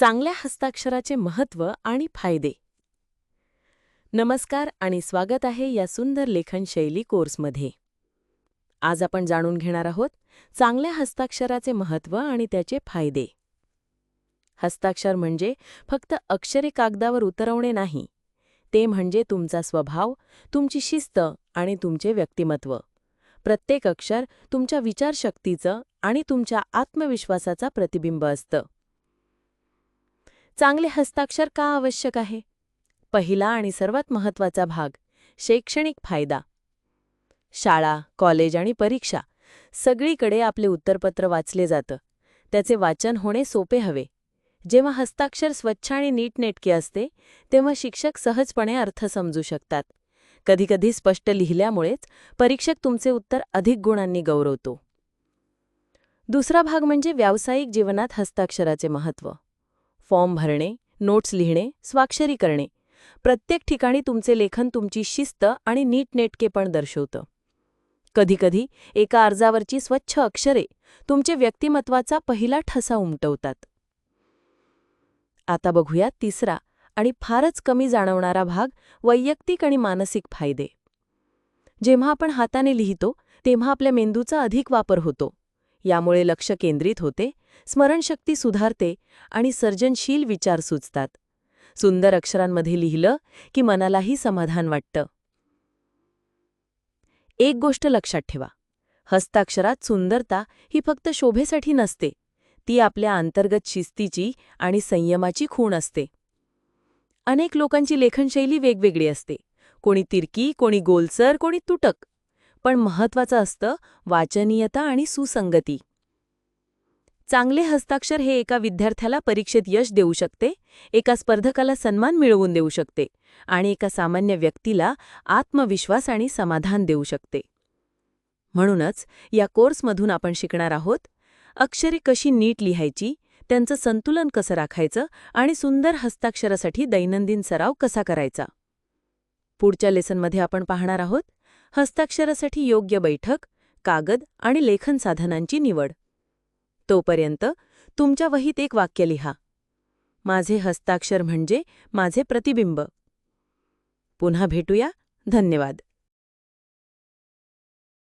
चांगल्या हस्ताक्षराचे महत्त्व आणि फायदे. नमस्कार आणि स्वागत आहे या सुंदर लेखन शैली कोर्समध्ये. आज आपण जाणून घेणार आहोत चांगल्या हस्ताक्षराचे महत्त्व आणि त्याचे फायदे. हस्ताक्षर म्हणजे फक्त अक्षरे कागदावर उतरवणे नाही ते म्हणजे तुमचा स्वभाव तुमची शिस्त आणि तुमचे व्यक्तिमत्व. प्रत्येक अक्षर तुमच्या विचारशक्तीचं आणि तुमच्या आत्मविश्वासाचा प्रतिबिंब असतं. चांगले हस्ताक्षर का आवश्यक आहे? पहिला आणि सर्वात महत्त्वाचा भाग शैक्षणिक फायदा. शाळा कॉलेज आणि परीक्षा सगळीकडे आपले उत्तरपत्र वाचले जातं. त्याचे वाचन होणे सोपे हवे. जेव्हा हस्ताक्षर स्वच्छ आणि नीटनेटके असते तेव्हा शिक्षक सहजपणे अर्थ समजू शकतात. कधीकधी स्पष्ट लिहिल्यामुळेच परीक्षक तुमचे उत्तर अधिक गुणांनी गौरवतो. दुसरा भाग म्हणजे व्यावसायिक जीवनात हस्ताक्षराचे महत्त्व. फॉर्म भरणे नोट्स लिहिणे स्वाक्षरी करणे. प्रत्येक ठिकाणी तुमचे लेखन तुमची शिस्त आणि नीटनेटकेपण दर्शवतं. कधीकधी एका अर्जावरची स्वच्छ अक्षरे तुमचे व्यक्तिमत्वाचा पहिला ठसा उमटवतात. आता बघूया तिसरा आणि फारच कमी जाणवणारा भाग वैयक्तिक आणि मानसिक फायदे. जेव्हा आपण हाताने लिहितो तेव्हा आपल्या मेंदूचा अधिक वापर होतो. यामुळे लक्ष केंद्रित होते स्मरणशक्ती सुधारते आणि सर्जनशील विचार सुचतात. सुंदर अक्षरांमध्ये लिहिलं की मनालाही समाधान वाटतं. एक गोष्ट लक्षात ठेवा. हस्ताक्षरात सुंदरता ही फक्त शोभेसाठी नसते. ती आपल्या अंतर्गत शिस्तीची आणि संयमाची खूण असते. अनेक लोकांची लेखनशैली वेगवेगळी असते. कोणी तिरकी कोणी गोलसर कोणी तुटक. पण महत्वाचं असतं वाचनीयता आणि सुसंगती. चांगले हस्ताक्षर हे एका विद्यार्थ्याला परीक्षेत यश देऊ शकते एका स्पर्धकाला सन्मान मिळवून देऊ शकते आणि एका सामान्य व्यक्तीला आत्मविश्वास आणि समाधान देऊ शकते. म्हणूनच या कोर्समधून आपण शिकणार आहोत अक्षरे कशी नीट लिहायची त्यांचं संतुलन कसं राखायचं आणि सुंदर हस्ताक्षरासाठी दैनंदिन सराव कसा करायचा. पुढच्या लेसनमध्ये आपण पाहणार आहोत हस्ताक्षरासाठी योग्य बैठक कागद आणि लेखन साधनांची निवड. तोपर्यंत तुमच्या वहीत एक वाक्य लिहा. माझे हस्ताक्षर म्हणजे माझे प्रतिबिंब. पुन्हा भेटूया. धन्यवाद.